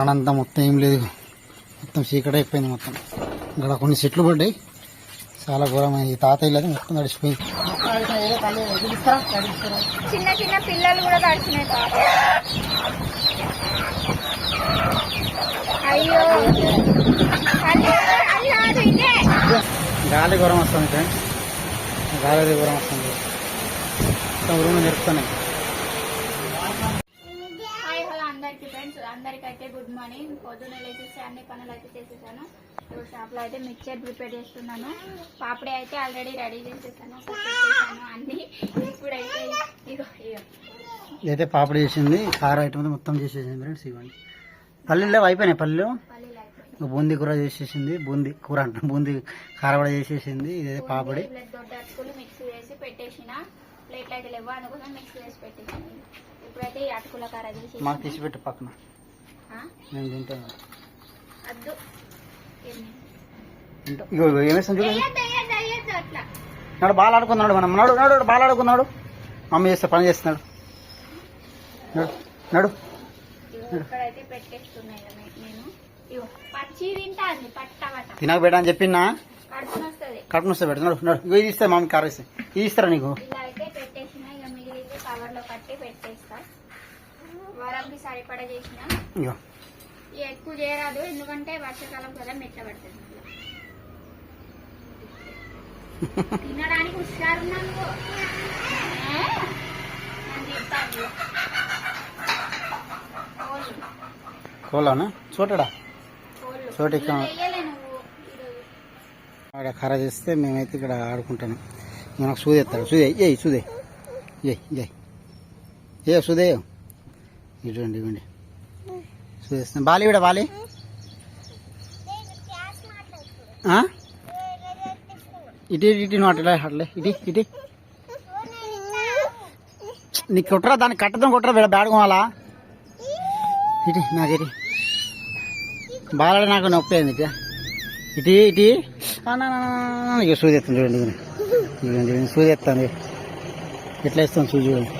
అడంతా మొత్తం ఏం లేదు. మొత్తం చీకటి అయిపోయింది మొత్తం. ఇక్కడ కొన్ని చెట్లు పడ్డాయి. చాలా ఘోరమైంది ఈ తాతయ్య లేదు మొత్తం తడిసిపోయింది. చిన్న చిన్న పిల్లలు కూడా తడిచినాయి అయ్యో. ఇదే గాలి ఘోరం వస్తుంది ఫ్రెండ్స్ గాలి ఘోరం వస్తుంది. మొత్తం రూమ్ జరుపుతున్నాయి మార్నింగ్ పొద్దున్న లేచేసి అన్ని పనులు అయితే చేసేసాను. ఇప్పుడు షాప్లో అయితే మిక్చర్ ప్రిపేర్ చేస్తున్నాను. పాపడి అయితే ఆల్రెడీ రెడీ చేసేసాను. అన్ని. ఇప్పుడైతే ఇగో ఇదైతే పాపడి చేసింది కార ఐటమ్ మొత్తం చేసేసింది ఫ్రెండ్స్ ఇవ్వండి పల్లెల్లో అయిపోయినాయి పల్లెలు? ఇంకా బూందీ కూర చేసేసింది బూందీ కూర అంట బూందీ కార కూడా చేసేసింది. ఇదైతే పాపడి. మిక్స్ చేసి పెట్టేసిన. ప్లేట్లు అయితే లేవు? అందుకోసం మిక్స్ చేసి పెట్టేసిన ఇప్పుడైతే ఈ అటుకుల కార చేసి మాకు తీసి పెట్టు పక్కన. నేను తింటాను చూడండి నాడు బాగా ఆడుకున్నాడు మనం. నాడు నాడు బాగా ఆడుకున్నాడు అమ్మ చేస్తే పని చేస్తున్నాడు. నాడు తినక అని చెప్పినా కడుపున వస్తే పెడుతున్నాడు ఇస్తే మామూలు కారు ఇస్తే. ఇస్తారా నీకు? సరిపడా చేసిన ఇక ఎక్కువ చేయరాదు ఎందుకంటే వర్షాకాలం కదా మెట్ల పడుతుంది. తినడానికి హుషారున్నాను కోలానా కోళ్ళు. చోటు ఈరోజు. ఆడ ఖరా చేస్తే మేమైతే ఇక్కడ ఆడుకుంటాను మనకు సూది ఎత్తాడు సూది ఏ సూదే. ఏ ఏ ఏ సూదే ఇటువంటి ఇవ్వండి. సూది బాలి ఇవిడ బాలి ఇటు ఇటు, ఇటు నువ్వు అట్లా అట్లే ఇటు ఇటు. నీకు కొట్టరా దాన్ని కట్టడం కొట్టరా వీడ బేడకోవాలా ఇటు నాకు ఇటు. బాలాడ నాకు నొప్పి అయింది ఇటు. ఇటు ఇటు. ఇక సూది ఎత్తాను చూడండి ఇదిగో. సూది ఎత్తాను ఎట్లా ఇస్తాను సూది చూడండి.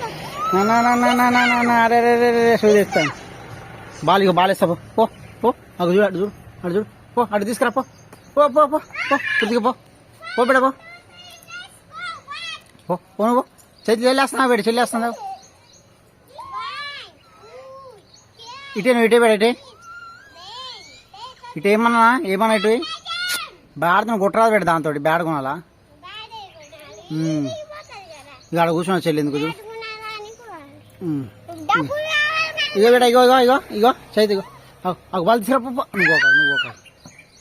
నా నా నా నా అరే బాలేస్తా పో పో అక్కడ చూడు అటు చూడు అటు చూడు పో అటు తీసుకురా పో పో పో పో పో కొద్దిగా పో పో బిడ పో పో పో నువ్వు చెల్లి చెల్లేస్తున్నావు బిడ్డ చెల్లేస్తున్నావు ఇటే నువ్వు ఇటే బిడ ఇటు ఏమన్నా ఏమన్నా ఇటు బేడతను కొట్టరాదు బిడ్డ దాంతో బ్యాడ్ కొనాలా ఇక అక్కడ కూర్చున్నా చెల్లి ఎందుకు ఇగో బిడ్డ ఇగో ఇగో ఇగో ఇగో చేతి ఇగో. ఒక బాల్ తీసుకురా పో. నువ్వు ఒక నువ్వు ఒక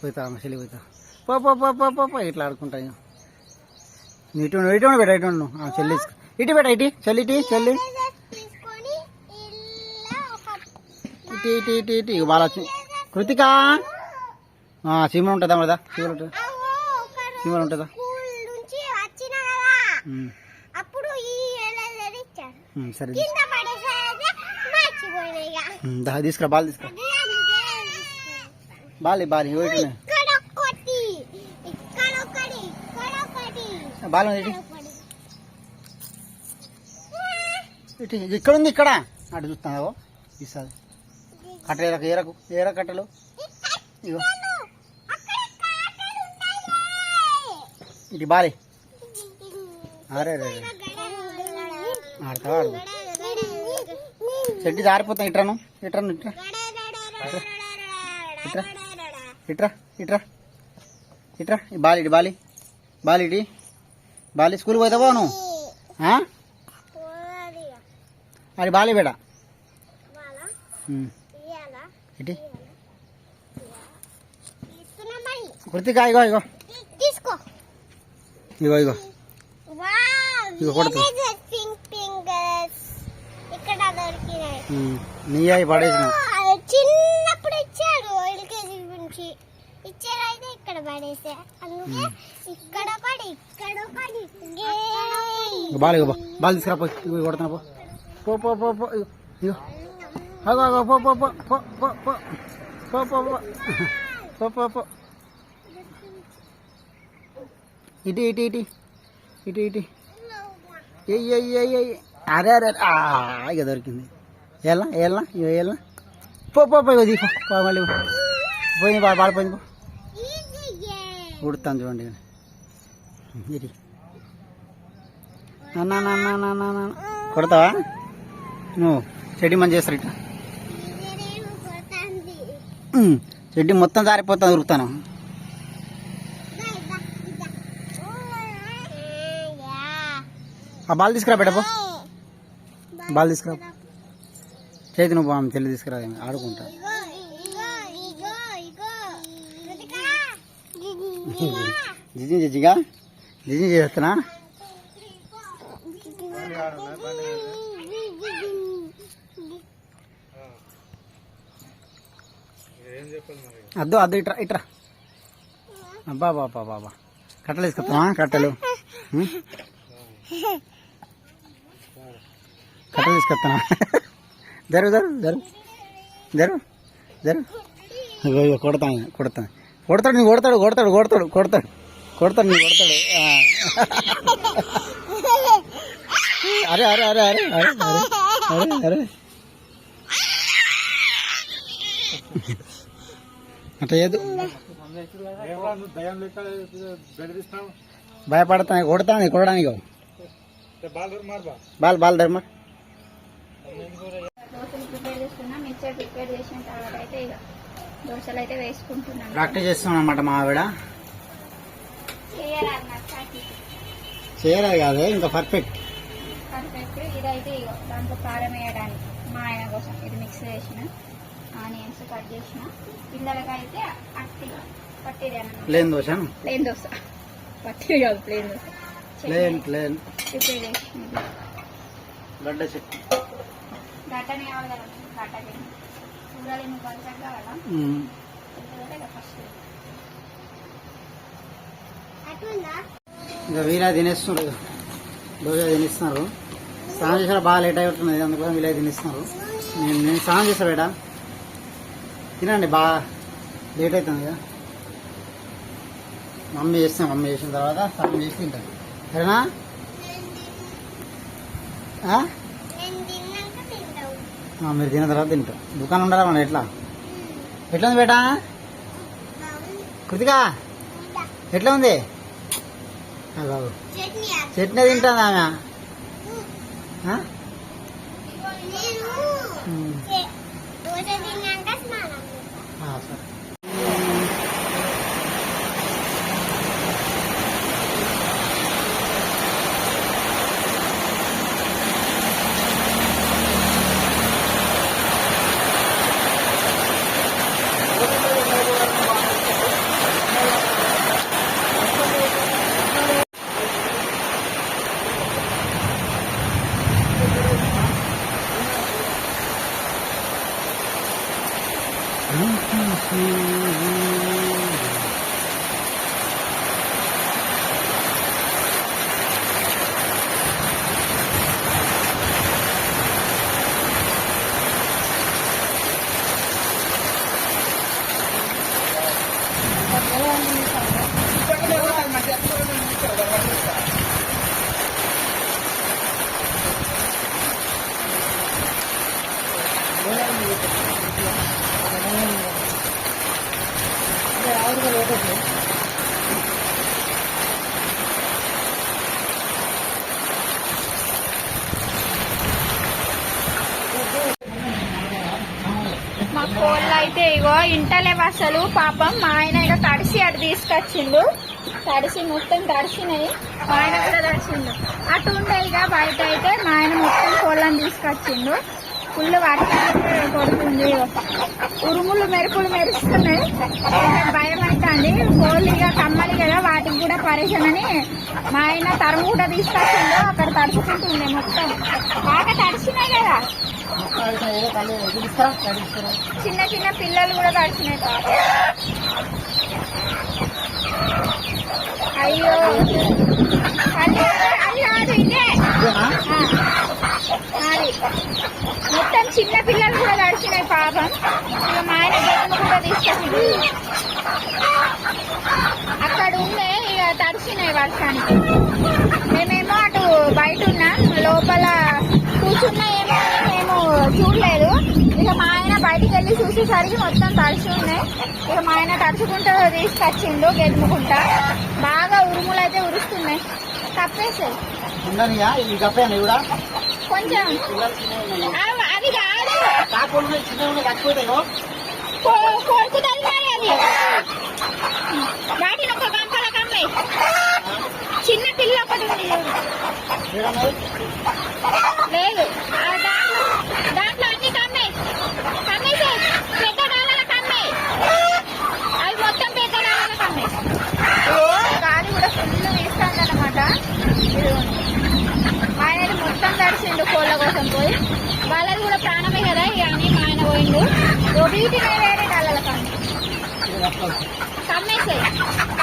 పోతా అమ్మ చెల్లి పోతా. పో పో పో పో పో పో ఇట్లా ఆడుకుంటా నువ్వు ఇటు ఇటు బిడ్డ ఇటు. ఆ, చెల్లి. ఇటు బిడ్డ ఇటు చెల్లి ఇటు చెల్లి. ఇటు ఇటు ఇటు ఇటు. ఇక బాగా వచ్చి కృతిక. చీమలు ఉంటుందా మరదా? చీమలు ఉంటుందా? చీమలు ఉంటుందా? స్కూల్ తీసుకురా బాల్ తీసుకురా బాలి బాలి బాల్ ఇక్కడ ఉంది ఇక్కడ అటు చూస్తున్నావో ఇస్తుంది కట్టలు ఏరకు ఏరకు ఏర కట్టలు ఇగో ఇది బాలి అరే రే ఆడతావా ఆడతావు చెడ్డి జారిపోతాను ఇట్రాను ఇట్రాను ఇట్రా. ఇట్రా ఇట్రా ఇట్రా. ఇట్రా ఈ బాలి ఇటు బాలి స్కూల్కి పోతావా నువ్వు? అది బాలి బేడ. ఇటు. కృతిక ఇగో ఇగో. ఇగో ఇగో. ఇగో కొడుతు. పింక్ పింక్ ఇక్కడ దొరికినాయి ఉమ్. నీ అవి పడేసిన. చిన్నప్పుడు ఇచ్చారు ఎల్కేజీ నుంచి. ఇచ్చారు అయితే ఇక్కడ పడేసా. అందుకే ఇక్కడ ఒకటి ఇక్కడ ఒకటి ఇగో బాల్ ఇగో బా. బాల్ తీసుకురా పో ఇగో కొడుతున్నా పో. పో పో పో పో ఇగో ఇగో. అగో అగో పో పో పో పో పో పో. పో పో పో. పో పో పో. ఇటు ఇటు ఇటు. ఇటు ఇటు. ఎయ్ ఎయ్ ఎయ్ ఎయ్ అరే అరే ఇక దొరికింది. ఎలా ఎలా ఇగో ఎలా? పో పో పో ఇది పో, మళ్ళీ పోయింది బాగా పాడిపోయింది పో. ఉడుతాను చూడండి ఇది అన్నా నా నా నా నా కొడతావా? నువ్వు చెడ్డి మంచి చేస్తారు ఇట్లా. చెడ్డి మొత్తం జారిపోతాను ఉరుకుతాను. ఆ బాల్ తీసుకురా పెట్టపో బాల్ తీసుకురా. చేతి నువ్వు బామ్మ చెల్లి తీసుకురా ఆడుకుంటా. జిజి జిజిగా? జిజి చేస్తున్నా? అద్దు అద్దు ఇట్రా ఇట్రా. అబ్బా బాబా బాబా కట్టలు తీసుకొస్తావా? కట్టెలు. కట్ తీసుకొస్తాను జరు జరు జరు జరు జరు అయ్యో కొడతాను కొడతాను కొడతాడు నీ కొడతాడు కొడతాడు కొడతాడు కొడతాడు కొడతాడు నీ కొడతాడు అరే అరే అరే అరే అరే అరే అరే అట్లా ఏదో భయపడతాను కొడతాను కొడడానికి బాల్ బాల్ ధర్మ దోశలు ప్రిపేర్ చేస్తున్నా. మిక్చర్ ప్రిపేర్ చేసిన తర్వాత అయితే ఇక దోశలు అయితే వేసుకుంటున్నాను ప్రాక్టీస్ చేస్తున్నాం అనమాట మా ఆవిడ. చేయలేదు కాదు ఇంకా పర్ఫెక్ట్ పర్ఫెక్ట్ ఇదైతే ఇగో దాంట్లో కారం వేయడానికి మా ఆయన కోసం ఇది మిక్స్ చేసిన ఆనియన్స్ కట్ చేసిన. పిల్లలకైతే అట్టి పట్టిది అన్నమాట ప్లేన్ దోశ? ప్లేన్ దోశ. పట్టిది కాదు plain dosa. Plain plain prepare చేసిన గడ్డ చెట్టు గట్టనే కావాలి కదా కూరలు ఇంకా వీళ్ళ తినేస్తున్నారు దోశ తినేస్తున్నారు. స్నానం చేసారా బాగా లేట్ అయిపోతున్నది అందుకోసం వీళ్ళ తినేస్తున్నారు. నేను నేను స్నానం చేస్తా బేట. తినండి బాగా లేట్ అవుతుంది కదా మమ్మీ చేస్తాం మమ్మీ చేసిన తర్వాత స్నానం చేసి తింటాను సరేనా? మీరు తిన్న తర్వాత తింటాం. దుకాణం ఉండాలా మన ఎట్లా? ఎట్లా ఉంది బేటా? కృతికా? ఎట్లా ఉంది? బాబు. చట్నీ తింటాను ఆమె ఆ? ఉమ్. ఆ, సరే మా కోళ్ళు అయితే ఇగో ఇంటలేవు అసలు పాపం. మా ఆయన ఇక తడిసి అటు తీసుకొచ్చిండు. తడిసి మొత్తం తడిసినాయి. మా ఆయన కూడా తడిసిండు. అటు ఉండే ఇక బయట అయితే మా ఆయన మొత్తం కోళ్ళని తీసుకొచ్చిండు. ఫుల్ వర్షం కొడుతుంది. ఉరుములు మెరుపులు మెరుస్తున్నాయి. కొంచెం భయం అవుతుంది. కోళ్ళు ఇక కమ్మలి కదా వాటికి కూడా పరేషన్ అని మా ఆయన తరుము కూడా తీసుకొచ్చిండు. అక్కడ తడుచుకుంటుంది మొత్తం. బాగా తడిచినాయి కదా. చిన్న చిన్న పిల్లలు కూడా తడిచినాయి అయ్యో. అది అది కాదు ఇదే అది చిన్న పిల్లలు కూడా తడిచినాయి పాపం. ఇక మా ఆయన గేదెలు కూడా తీసుకొచ్చింది అక్కడ ఉండే ఇక తడిచినాయి వర్షానికి. మేమేమో అటు బయట ఉన్నాం. లోపల కూర్చున్నా ఏమో అని మేము చూడలేదు. ఇక మా ఆయన బయట బయటికి వెళ్ళి చూసేసరికి మొత్తం తడిచి ఉన్నాయి. ఇక మా ఆయన తడుచుకుంటూ తీసుకొచ్చిండు గెలుముకుంటా. బాగా ఉరుములు అయితే ఉరుస్తున్నాయి. కూడా? కొంచెం. చిన్న ఉన్నాయి కట్టుకుంటాయో కొ- కొరుకుతుంది మరి అది వాటిని ఒక గంపల కమ్మాయి చిన్న పిల్ల ఒకటి ఉంది. లేదు ఆ దాంట్లో దాంట్లో అన్ని కమ్మాయి కమ్మేసాయి పెద్ద డాలాల కమ్మాయి అవి మొత్తం పెద్ద డాలాల కమ్మాయి ఓ గాలి కూడా ఫుల్ వీస్తుంది అనమాట ఆయన తడిచిండు కోళ్ళ కోసం పోయి. వాళ్ళది కూడా ప్రాణమే కదా ఇక అని మా ఆయన పోయిండు. వీటినే వేరే డాలాల కమ్మేసాయి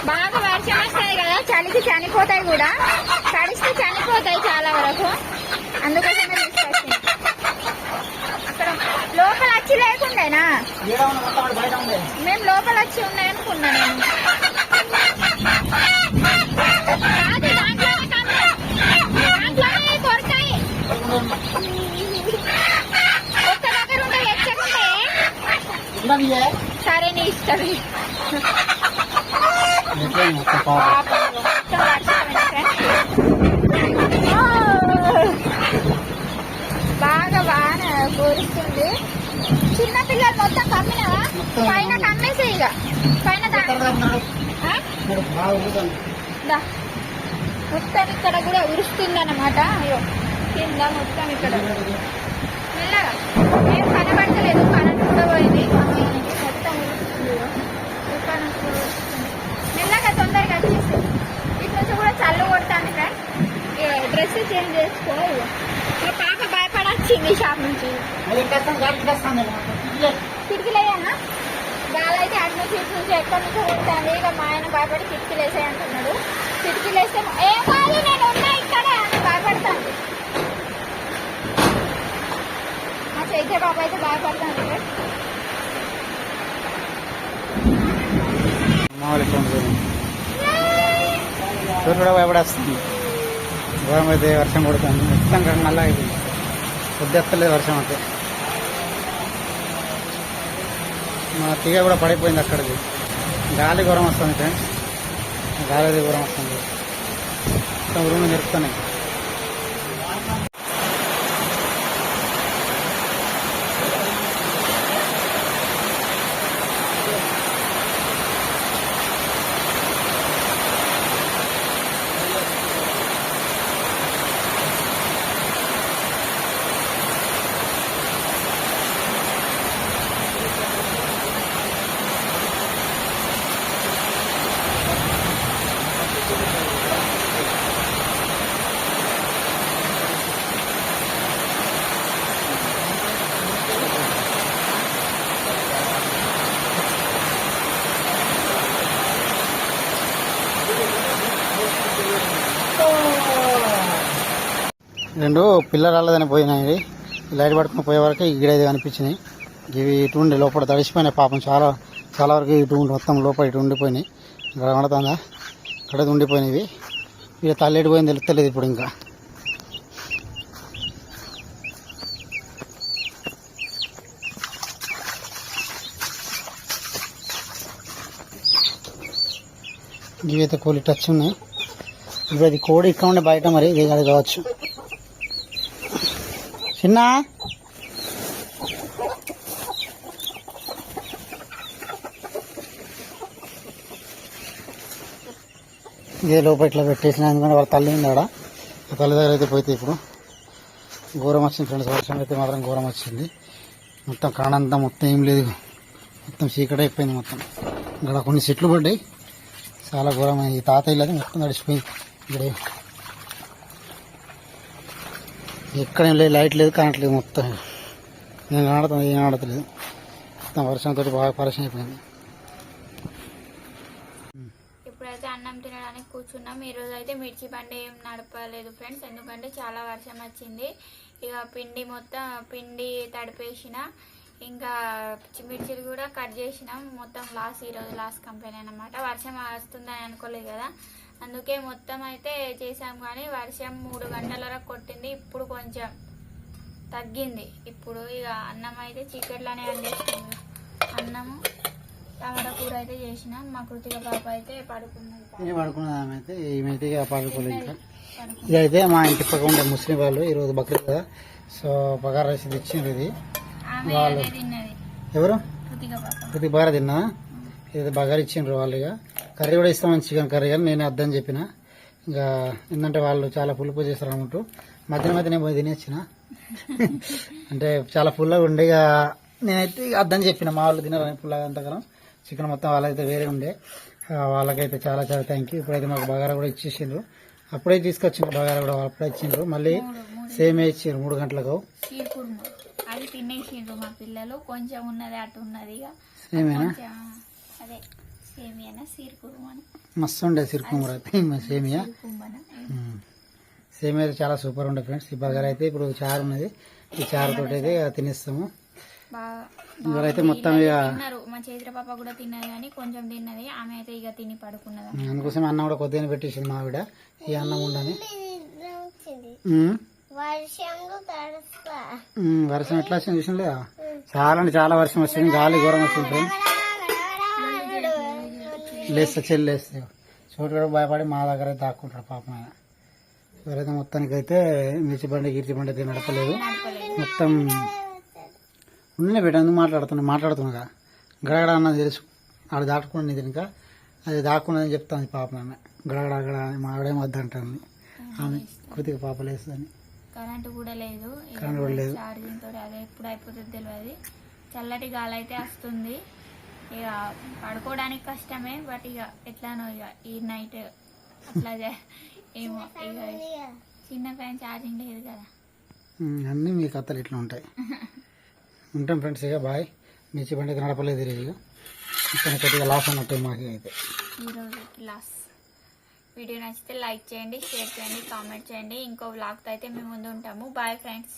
బాగా వర్షం వస్తుంది కదా చలికి చనిపోతాయి కూడా. తడిస్తే చనిపోతాయి చాలా వరకు. అందుకోసమే తీసుకొచ్చింది ఇక్కడ లోపల వచ్చి లేకుండేనా? మేము లోపల వచ్చి ఉన్నాయనుకున్నా నేను కాదు దాంట్లోనే కమ్మాయి దాంట్లోనే కొరకాయి ఒక్క దగ్గర ఉంటే ఎచ్చకుంటే ఉండనియే సరే నీ ఇష్టం బాగా వాన కోరుస్తుంది చిన్న పిల్లలు మొత్తం కమ్మినవా. పైన కమ్మేసే ఇక పైన. మొత్తం ఇక్కడ కూడా ఉరుస్తుంది అనమాట అయ్యో కింద మొత్తం ఇక్కడ మెల్లగా ఏం కనబడతలేదు పోయింది మొత్తం ఉరుస్తుంది. మెల్లగా తొందరగా వచ్చేసి ఇటు నుంచి కూడా చల్లు కొడతాను ఫ్రెండ్. డ్రెస్ చేంజ్ చేసుకో. మా పాప భయపడొచ్చింది షాప్ నుంచి. మరి ఇంకేస్తాం గాడికి తెస్తాను నేను కిటికీలేయనా? గాలైతే అటు నుంచి ఎక్కడి నుంచి కొడతాను ఇక మా ఆయన భయపడి కిటికీలు వేసాయి అంటున్నాడు కిటికీలు వేస్తే ఏం కాదు నేను ఉన్నా ఇక్కడ అని భయపడతాను మా చైత్య బాబు అయితే భయపడతాను కూడా భయపడేస్తుంది ఘోరం అయితే వర్షం పడుతుంది. మొత్తం ఇక్కడ నల్ల అయిపోయింది పొద్దెత్తలేదు వర్షం అయితే. మా తీగ కూడా పడిపోయింది అక్కడికి. గాలి ఘోరం వస్తుంది ఫ్రెండ్స్ గాలి అది ఘోరం వస్తుంది. మొత్తం ఉరుములు నిరుపుతున్నాయి రెండు పిల్లరాళ్ళదని పోయినాయి. లైట్ పట్టుకుని పోయే వరకు ఈడైదు కనిపించినాయి. ఇవి ఇటు ఉండి లోపల తడిసిపోయినాయి. పాపం చాలా చాలా వరకు ఇటు ఉండి మొత్తం లోపల ఇటు ఉండిపోయినాయి. ఇక్కడ కనబడుతుందా? ఇక్కడ ఉండిపోయినవి ఇక తల్లి పోయింది తెలుస్తలేదు ఇప్పుడు ఇంకా. ఇవి అయితే కూలి టచ్ ఉన్నాయి. ఇప్పుడు అది కోడి ఇక్కడ ఉండే బయట మరి ఇది కాదు కావచ్చు. చిన్న. ఇదే లోపల ఇట్లా పెట్టేసిన ఎందుకంటే వాళ్ళ తల్లి ఉంది ఆడ ఆ తల్లి దగ్గర అయితే పోతే ఇప్పుడు ఘోరం వచ్చింది ఫ్రెండ్స్ వర్షం అయితే మాత్రం ఘోరం వచ్చింది. మొత్తం కాడంతా మొత్తం ఏం లేదు. మొత్తం చీకటి అయిపోయింది మొత్తం. ఇక్కడ కొన్ని చెట్లు పడ్డాయి. చాలా ఘోరమైంది ఈ తాత ఇల్లది మొత్తం తడిచిపోయింది ఇక్కడ ఎక్కడేం లేదు లైట్ లేదు కరెంట్ లేదు మొత్తం. నేను కనబడుతుంది ఏం కనబడతలేదు. మొత్తం వర్షంతో బాగా పరిచయం అయిపోయింది. ఇప్పుడైతే అన్నం తినడానికి కూర్చున్నాం. ఈ రోజు అయితే మిర్చి బండి ఏం నడపలేదు ఫ్రెండ్స్. ఎందుకంటే చాలా వర్షం వచ్చింది. ఇక పిండి మొత్తం పిండి తడిపేసిన ఇంకా మిర్చిలు కూడా కట్ చేసినాం. మొత్తం లాస్ ఈరోజు లాస్ కంపెనీ అనమాట వర్షం వస్తుందని అనుకోలేదు కదా. అందుకే మొత్తం అయితే చేసాం కానీ వర్షం మూడు గంటల వరకు కొట్టింది. ఇప్పుడు కొంచెం తగ్గింది. ఇప్పుడు ఇక అన్నం అయితే చికెట్లోనే వండేసుకుంది అన్నము టమాటా కూర అయితే చేసిన. మా కృతిక పాప అయితే పడుకున్నది పడుకున్నది ఆమె అయితే? ఈమెయితే ఇక పడుకోలేదు ఇంకా. పడుకున్నది ఇదైతే మా ఇంటి పక్క ఉండే ముస్లిం వాళ్ళు. ఈరోజు బక్రీద్ కదా. సో పగార్ రైస్ ఇచ్చిండ్రు ఇది. వాళ్ళు. ఎవరు? కృతిక ప్రతి బాగా తిన్నా ఇది బగారు ఇచ్చిండ్రు వాళ్ళు ఇక. కర్రీ కూడా ఇస్తామని చికెన్ కర్రీ కానీ నేను అర్థం చెప్పిన. ఇంకా ఏంటంటే వాళ్ళు చాలా పులుపు చేస్తారు అన్నట్టు మధ్యన మధ్యనే పోయి తినేసిన. అంటే చాలా పుల్లగా ఉండే. ఇక నేనైతే అర్థం చెప్పిన. మా వాళ్ళు తినారని పుల్లగా అంతకాలం చికెన్ మొత్తం వాళ్ళైతే వేరే ఉండే. వాళ్ళకైతే చాలా చాలా థ్యాంక్ యూ ఇప్పుడైతే మాకు బగారా కూడా ఇచ్చేసిండ్రు. అప్పుడే తీసుకొచ్చిండ్రు బగారా కూడా అప్పుడే ఇచ్చిండ్రు. మళ్ళీ సేమే ఇచ్చిండ్రు మూడు గంటలకు. అది తినేసిండ్రు మా పిల్లలు. కొంచెం ఉన్నది అటు ఉన్నది ఇక. సేమియానా? సీర్ కుర్మ అని మస్తు ఉండే సిరుకుమర అయితే సేమియా. సీర్ కుర్మన. సేమియా అయితే చాలా సూపర్ ఉండే ఫ్రెండ్స్ ఈ బగారా అయితే ఇప్పుడు చారు ఉన్నది. ఈ చారు తోటి అయితే తినేస్తాము. ఇవరైతే మొత్తం ఇక మా చైత్ర పాప కూడా తిన్నది కానీ కొంచెం తిన్నది. ఆమె అయితే ఇక తిని పడుకున్నది. అందుకోసం అన్నం కూడా కొద్దిగా పెట్టేసింది మా ఆవిడ. ఈ అన్నం ఉండని. వర్షం ఎట్లా వచ్చింది చూసిన లేదా చాలా అంటే చాలా వర్షం వచ్చింది. గాలి ఘోరం వచ్చింది ఫ్రెండ్స్ లేస్తే చెల్లి లేస్తే చోటు కూడా భయపడి మా దగ్గర అయితే దాక్కుంటాడు పాపం ఆయన. ఎవరైతే మొత్తానికి అయితే మిర్చి బండి గిర్చి బండి అయితే నడపలేదు. మొత్తం ఉన్నే బిడ్డ మాట్లాడుతున్నా? మాట్లాడుతున్నా గడగడ అన్నది తెలుసు. ఆడ దాటుకున్నది ఇంకా. అది దాక్కున్నదని చెప్తాను పాపం ఆమె. గడగడ గడ అని మా ఆవిడేం వద్దంటుంది. ఆమె కొద్దిగా పాప లేస్తుందని కరెంటు కూడా లేదు. కరెంట్ కూడా లేదు. ఛార్జింగ్ తోటి అదే ఎప్పుడు అయిపోతుంది తెలియదు చల్లటి గాలి అయితే వస్తుంది. ఇక పడుకోవడానికి కష్టమే బట్ ఇక ఎట్లానో ఇక ఈ నైట్ అట్లా ఏమో ఇక చిన్న ఫ్యాన్ ఛార్జింగ్ లేదు కదా. అన్నీ మీ కథలు ఇట్లా ఉంటాయి. ఉంటాం ఫ్రెండ్స్ ఇక బాయ్. మిర్చి బండి అయితే నడపలేదు ఇక. ఇక్కడ కొద్దిగా లాస్ అన్నట్టు మాకు అయితే. ఈరోజు క్లాస్ వీడియో నచ్చితే లైక్ చేయండి షేర్ చేయండి కామెంట్ చేయండి. ఇంకో వ్లాగ్తో అయితే మేము ముందు ఉంటాము. Bye friends